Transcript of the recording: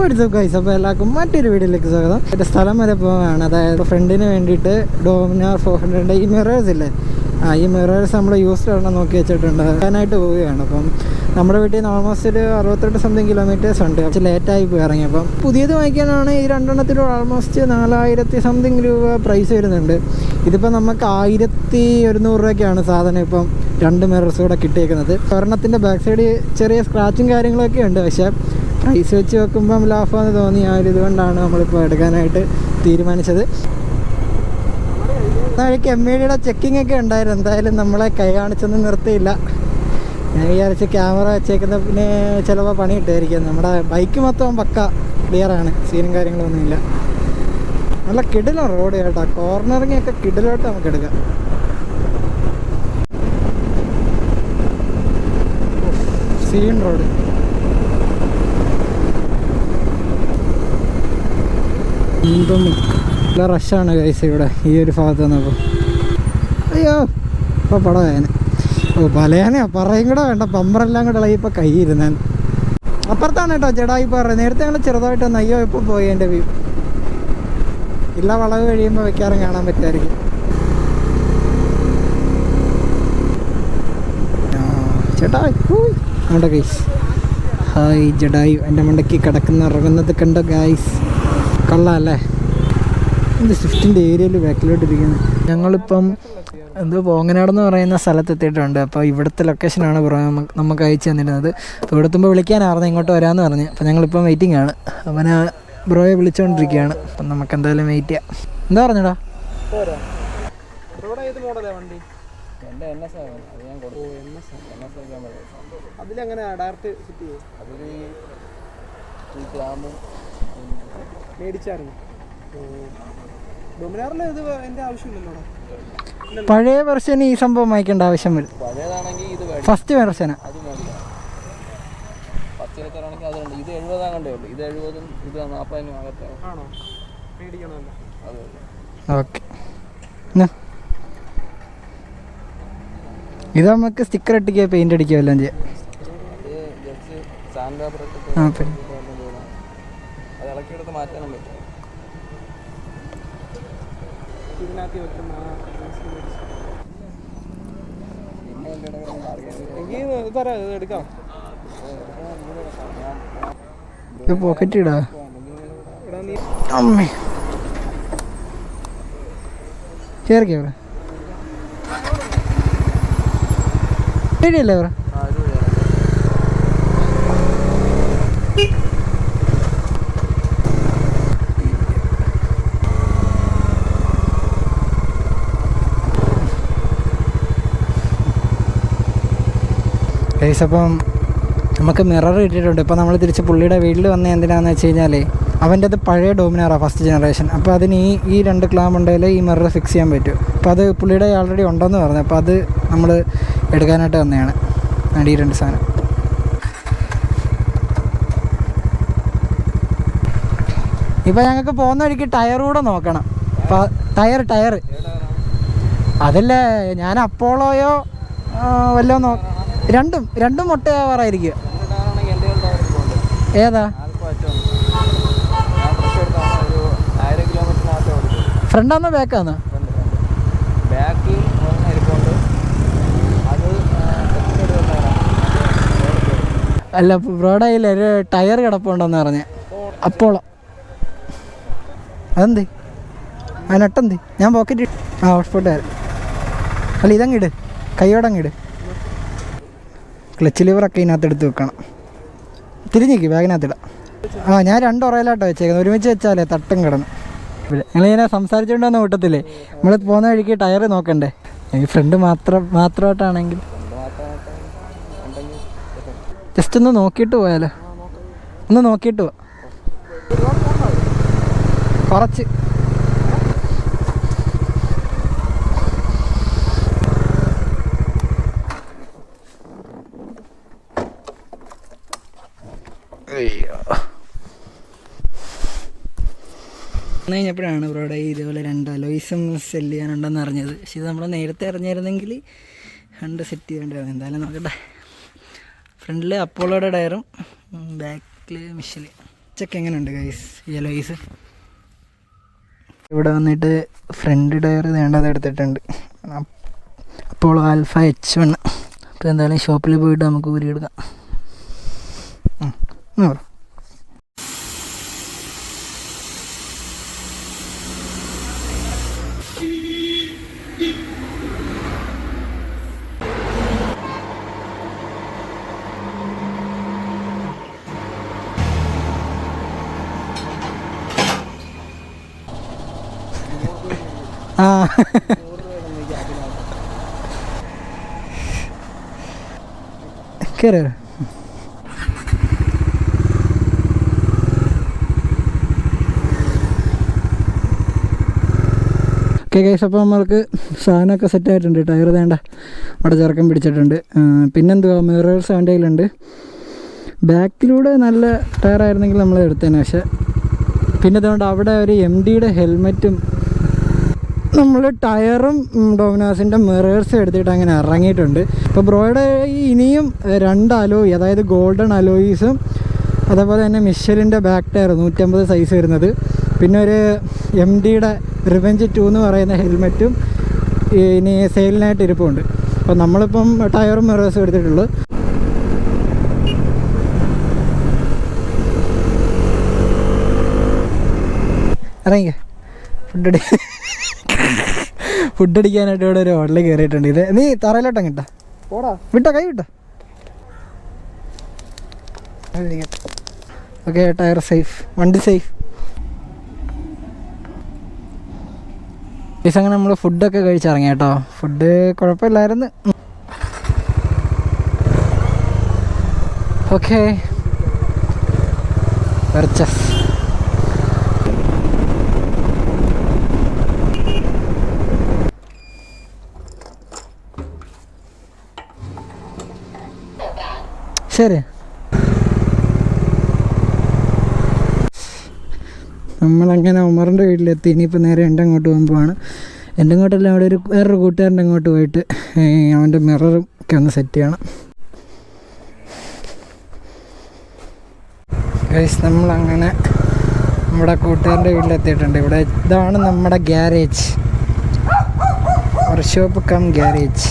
ഒരു ഗൈസ് അപ്പോൾ എല്ലാവർക്കും മറ്റൊരു വീഡിയോയിലേക്ക് സ്വാഗതം. എന്റെ സ്ഥലം വരെ പോവാണ്. അതായത് ഫ്രണ്ടിന് വേണ്ടിയിട്ട് ഡോമിനാർ ഫോർ ഹൺഡ്രഡിന്റെ ഈ മിറേഴ്സ് ഇല്ലേ? ആ ഈ മിറേഴ്സ് നമ്മൾ യൂസ്ഡ് ആണെന്ന് നോക്കി വെച്ചിട്ടുണ്ട്. അതിനായിട്ട് പോവുകയാണ്. അപ്പം നമ്മുടെ വീട്ടിൽ നിന്ന് ഓൾമോസ്റ്റ് ഒരു അറുപത്തെട്ട് സംതിങ് കിലോമീറ്റേഴ്സ് ഉണ്ട്. കുറച്ച് ലേറ്റായി പോയി ഇറങ്ങി. അപ്പം പുതിയത് വാങ്ങിക്കാനാണ് ഈ രണ്ടെണ്ണത്തിലും ഓൾമോസ്റ്റ് നാലായിരത്തി സംതിങ് രൂപ പ്രൈസ് വരുന്നുണ്ട്. ഇതിപ്പോൾ നമുക്ക് ആയിരത്തി ഒരുന്നൂറ് രൂപയ്ക്കാണ് സാധനം ഇപ്പം രണ്ട് മിറേഴ്സ് കൂടെ കിട്ടിയേക്കുന്നത്. ഒരെണ്ണത്തിന്റെ ബാക്ക് സൈഡ് ചെറിയ സ്ക്രാച്ചും കാര്യങ്ങളൊക്കെ ഉണ്ട്. പക്ഷേ പ്രൈസ് വെച്ച് വെക്കുമ്പം ലാഭമെന്ന് തോന്നി. ആ ഒരു ഇതുകൊണ്ടാണ് നമ്മളിപ്പോൾ എടുക്കാനായിട്ട് തീരുമാനിച്ചത്. വഴിക്ക് എം ഇ ചെക്കിംഗ് ഒക്കെ ഉണ്ടായിരുന്നു. എന്തായാലും നമ്മളെ കൈ കാണിച്ചൊന്നും നിർത്തിയില്ല. ഞാൻ വിചാരിച്ച് ക്യാമറ വെച്ചേക്കുന്ന പിന്നെ ചിലപ്പോൾ പണി കിട്ടുമായിരിക്കും. നമ്മുടെ ബൈക്ക് മൊത്തം പക്ക ക്ലിയറാണ് സീനും കാര്യങ്ങളൊന്നുമില്ല. നല്ല കിടിലോ റോഡ് കേട്ടോ. കോർണറിങ് ഒക്കെ കിടിലോട്ട് നമുക്ക് എടുക്കാം. സീൻ റോഡ് എന്തും നല്ല റഷാണ് കൈസ് ഇവിടെ ഈ ഒരു ഭാഗത്ത് നിന്നപ്പോൾ അയ്യോ ഇപ്പോൾ പടവേന. ഓ പലയാനയാ പറയും കൂടെ വേണ്ട. പമ്പറെല്ലാം കൂടെ ഇളകി ഇപ്പോൾ കൈയിരുന്നാൻ അപ്പുറത്താണ് കേട്ടോ ചേട്ടായി പറയുന്നത് നേരത്തെ ഞങ്ങൾ ചെറുതായിട്ടൊന്ന് അയ്യോ ഇപ്പോൾ പോയി എന്റെ വ്യൂ ഇല്ല വളവ് കഴിയുമ്പോൾ വെക്കാറും കാണാൻ പറ്റുമായിരിക്കും. ചേട്ടായി ഹൂയ്. ജഡായു എന്റെ മണ്ടയ്ക്ക് കിടക്കുന്ന ഇറങ്ങുന്നത് കണ്ടോ ഗൈസ് കൊള്ളാമല്ലേ ഇത് സ്വിഫ്റ്റിന്റെ ഏരിയയിൽ ബാക്കിലോട്ട് ഇരിക്കുന്നു ഞങ്ങളിപ്പം എന്തോ പോങ്ങനാടെന്ന് പറയുന്ന സ്ഥലത്ത് എത്തിയിട്ടുണ്ട് അപ്പോൾ ഇവിടുത്തെ ലൊക്കേഷനാണ് ബ്രോ നമുക്ക് നമുക്ക് അയച്ചു തന്നിരുന്നത്. അപ്പോൾ ഇവിടെ എത്തുമ്പോൾ വിളിക്കാനായിരുന്നു ഇങ്ങോട്ട് വരാമെന്ന് പറഞ്ഞ്. അപ്പോൾ ഞങ്ങളിപ്പം വെയിറ്റിംഗ് ആണ്. അവന് ബ്രോയെ വിളിച്ചുകൊണ്ടിരിക്കുകയാണ് അപ്പം നമുക്ക് എന്തായാലും വെയിറ്റ് ചെയ്യാം. എന്താ പറഞ്ഞടാ? അതിലെങ്ങനെ ഡയറക്റ്റ് ഫിറ്റ് ചെയ്യും അതിൽ ഗ്രാമും. മേടിച്ചായിരുന്നു. ഡൊമിനാറിൽ ഇത് എന്റെ ആവശ്യമില്ലല്ലോ പഴയ വെർഷന് ഈ സംഭവം വായിക്കേണ്ട ആവശ്യം വരും. പഴയതാണെങ്കിൽ ഇത് വേണം ഫസ്റ്റ് വെർഷനാ ഇത് ഉള്ളൂ. ഇത് എഴുപതും ഇത് നാൽപ്പതിനും അകത്തെ. ആണോ? മേടിക്കണമല്ലോ. അത് ഓക്കെ ഇത് നമുക്ക് സ്റ്റിക്കർ ഒട്ടിക്കുക പെയിന്റ് അടിക്കുക എല്ലാം ചെയ്യാം. ആ. അത് ഇളക്കിയെടുത്ത് മാറ്റാനും പറ്റും. ഇതിനകത്ത് വെക്കുന്ന ഇത് തരാം ഇത് എടുക്കാം. പോക്കറ്റ് ഇടാ. എടാ നീ അമ്മേ. ചേർക്കേ ഇവിടെ ശരിയല്ലേ ഇവിടെ ഗൈസ് അപ്പം നമുക്ക് മിറർ ഇട്ടിട്ടുണ്ട് ഇപ്പോൾ നമ്മൾ തിരിച്ച് പുള്ളിയുടെ വീട്ടിൽ വന്ന എന്തിനാന്ന് വെച്ച് കഴിഞ്ഞാൽ അവന്റെ അത് പഴയ ഡോമിനാറാണ് ഫസ്റ്റ് ജനറേഷൻ അപ്പോൾ അതിന് ഈ ഈ രണ്ട് ക്ലാം ഉണ്ടെങ്കിൽ ഈ മിറർ ഫിക്സ് ചെയ്യാൻ പറ്റും. അപ്പോൾ അത് പുള്ളിയുടെ ആൾറെഡി ഉണ്ടെന്ന് പറഞ്ഞു. അപ്പോൾ അത് നമ്മൾ എടുക്കാനായിട്ട് വന്നതാണ്. അടി രണ്ട് സാധനം? ഇപ്പം ഞങ്ങൾക്ക് പോകുന്ന വഴിക്ക് ടയർ നോക്കണം. അപ്പോൾ ടയർ ടയർ അതല്ലേ ഞാൻ അപ്പോളോയോ വല്ലോ നോ രണ്ടും രണ്ടും മുട്ടയാവാറായിരിക്കും ഏതാ? ഫ്രണ്ടാന്നോ ബാക്കാന്നോ? അല്ല ബ്രോഡയിൽ ഒരു ടയർ കിടപ്പുണ്ടെന്ന് പറഞ്ഞ. അപ്പോളോ. അതെന്തേ? ആ ഞാൻ പോക്കറ്റ് ആ ഹോട്ട്സ്പോട്ട് അല്ല ഇതങ്ങിട് കൈയോടങ്ങിട് ക്ലച്ച് ലിവറൊക്കെ ഇതിനകത്ത് എടുത്ത് വെക്കണം. തിരിഞ്ഞേക്ക് ബാഗിനകത്തിടാം. ആ ഞാൻ രണ്ട് ഉറയിലാട്ടോ വെച്ചേക്കുന്നത്. ഒരുമിച്ച് വെച്ചാലേ തട്ടും കിടന്നു. നിങ്ങളിങ്ങനെ സംസാരിച്ചുകൊണ്ടൊന്നും കൂട്ടത്തില്ലേ നമ്മൾ പോകുന്ന വഴിക്ക് ടയർ നോക്കണ്ടേ? എനിക്ക് ഫ്രണ്ട് മാത്രം മാത്രമായിട്ടാണെങ്കിൽ. ജസ്റ്റ് ഒന്ന് നോക്കിയിട്ട് പോയാലോ? ഒന്ന് നോക്കിയിട്ട് പോവാം കുറച്ച്. വന്നു കഴിഞ്ഞപ്പോഴാണ് ഇവിടെ ഇതേപോലെ രണ്ട് അലോയ്സും സെല്ല് ചെയ്യാനുണ്ടെന്ന് അറിഞ്ഞത്. പക്ഷെ ഇത് നമ്മൾ നേരത്തെ അറിഞ്ഞായിരുന്നെങ്കിൽ രണ്ട് സെറ്റ് ചെയ്യേണ്ടതാണ് എന്തായാലും നോക്കട്ടെ. ഫ്രണ്ടിൽ അപ്പോളോയുടെ ടയറും ബാക്കിൽ മിഷൽ ചെക്ക് എങ്ങനെയുണ്ട് ഗൈസ് ഈ അലോയ്സ്? ഇവിടെ വന്നിട്ട് ഫ്രണ്ട് ടയർ വേണ്ടത് എടുത്തിട്ടുണ്ട്. Apollo alpha H one. അപ്പോൾ എന്തായാലും ഷോപ്പിൽ പോയിട്ട് നമുക്ക് ഊരിയെടുക്കാം. ഉം, ആ. കയറി ഓക്കെ കേസ് അപ്പോൾ നമ്മൾക്ക് സാധനമൊക്കെ സെറ്റ് ആയിട്ടുണ്ട്. ടയർ വേണ്ട അവിടെ ചെറുക്കം പിടിച്ചിട്ടുണ്ട്. പിന്നെന്തുവാ? മിറേഴ്സ് അവന്റെ കയ്യിലുണ്ട്. ബാക്കിലൂടെ നല്ല ടയർ ആയിരുന്നെങ്കിൽ നമ്മൾ എടുത്തേനെ. പക്ഷേ പിന്നെ അതുകൊണ്ട് അവിടെ ഒരു എം ഡിയുടെ ഹെൽമെറ്റും നമ്മൾ ടയറും ഡോമിനോസിന്റെ മിറേഴ്സും എടുത്തിട്ട് അങ്ങനെ ഇറങ്ങിയിട്ടുണ്ട്. ഇപ്പോൾ ബ്രോയുടെ ഇനിയും രണ്ട് അലോയി അതായത് ഗോൾഡൻ അലോയിസും അതേപോലെ തന്നെ മിഷലിന്റെ ബാക്ക് ടയർ നൂറ്റമ്പത് സൈസ് വരുന്നത്. പിന്നെ ഒരു എം ഡിയുടെ റിവെഞ്ച് ടു എന്ന് പറയുന്ന ഹെൽമെറ്റും ഇനി സെയിലിനായിട്ട് ഇരിപ്പുണ്ട്. അപ്പോൾ നമ്മളിപ്പം ടയറും മിറേഴ്സും എടുത്തിട്ടുള്ളൂ. ഇറങ്ങിക്കേ. ഫുഡ് ഫുഡ് അടിക്കാനായിട്ട് ഇവിടെ ഒരു ഹോട്ടലിൽ കയറിയിട്ടുണ്ട് ഇത് നീ തറയിലോട്ടം കിട്ടാ പോടാ. വിട്ടോ കൈ വിട്ടോ. Okay tyre safe. വണ്ടി സേഫ്. ദിവസം അങ്ങനെ നമ്മൾ ഫുഡൊക്കെ കഴിച്ചിറങ്ങി കേട്ടോ. ഫുഡ് കുഴപ്പമില്ലായിരുന്നു. ഓക്കെ. പർച്ചസ് ശരി. നമ്മളങ്ങനെ ഉമറിന്റെ വീട്ടിലെത്തി. ഇനിയിപ്പോൾ നേരെ എന്റെ അങ്ങോട്ട് പോകുമ്പോഴാണ്. എന്റെ അങ്ങോട്ടല്ല അവിടെ ഒരു വേറൊരു കൂട്ടുകാരന്റെ അങ്ങോട്ട് പോയിട്ട് അവന്റെ മിററും ഒക്കെ ഒന്ന് സെറ്റ് ചെയ്യണം. ഗൈസ് നമ്മളങ്ങനെ നമ്മുടെ കൂട്ടുകാരന്റെ വീട്ടിലെത്തിയിട്ടുണ്ട്. ഇവിടെ ഇതാണ് നമ്മുടെ ഗ്യാരേജ് വർക്ക്ഷോപ്പ് കം ഗ്യാരേജ്